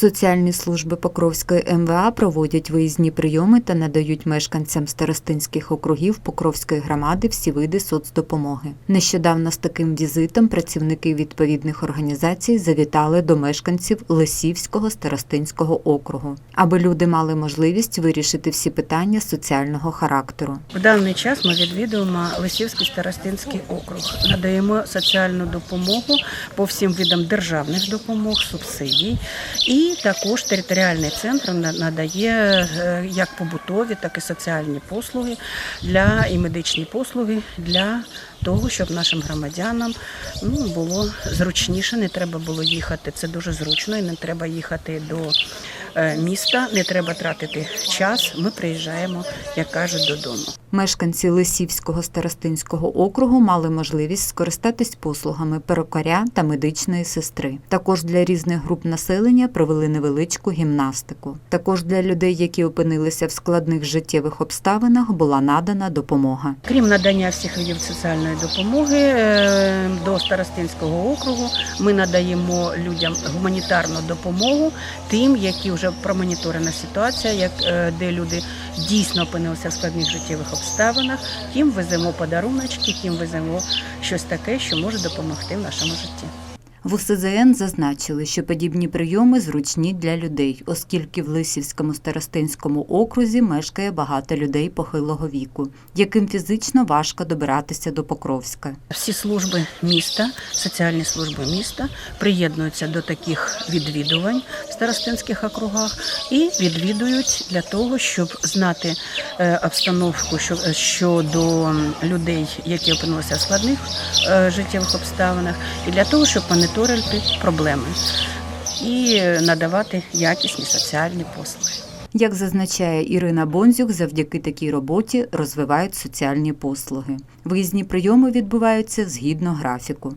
Соціальні служби Покровської МВА проводять виїзні прийоми та надають мешканцям старостинських округів Покровської громади всі види соцдопомоги. Нещодавно з таким візитом працівники відповідних організацій завітали до мешканців Лисівського старостинського округу, аби люди мали можливість вирішити всі питання соціального характеру. В даний час ми відвідуємо Лисівський старостинський округ, надаємо соціальну допомогу по всім видам державних допомог, субсидій. І також територіальний центр надає е, як побутові, так і соціальні послуги для і медичні послуги для того, щоб нашим громадянам ну, було зручніше, не треба було їхати. Це дуже зручно, і не треба їхати до міста, не треба тратити час. Ми приїжджаємо, як кажуть, додому. Мешканці Лисівського старостинського округу мали можливість скористатись послугами перукаря та медичної сестри. Також для різних груп населення провели невеличку гімнастику. Також для людей, які опинилися в складних життєвих обставинах, була надана допомога. Крім надання всіх видів соціальної допомоги е, Старостинського округу, ми надаємо людям гуманітарну допомогу, тим, які вже промоніторена ситуація, як е, де люди дійсно опинилися в складних життєвих обставинах. Тим веземо подаруночки, тим веземо щось таке, що може допомогти в нашому житті. В УСЗН зазначили, що подібні прийоми зручні для людей, оскільки в Лисівському старостинському окрузі мешкає багато людей похилого віку, яким фізично важко добиратися до Покровська. Всі служби міста, соціальні служби міста приєднуються до таких відвідувань в старостинських округах і відвідують для того, щоб знати е, обстановку щодо людей, які опинилися в складних е, життєвих обставинах, і для того, щоб моніторити проблеми і надавати якісні соціальні послуги. Як зазначає Ірина Бонзюк, завдяки такій роботі розвивають соціальні послуги. Виїзні прийоми відбуваються згідно графіку.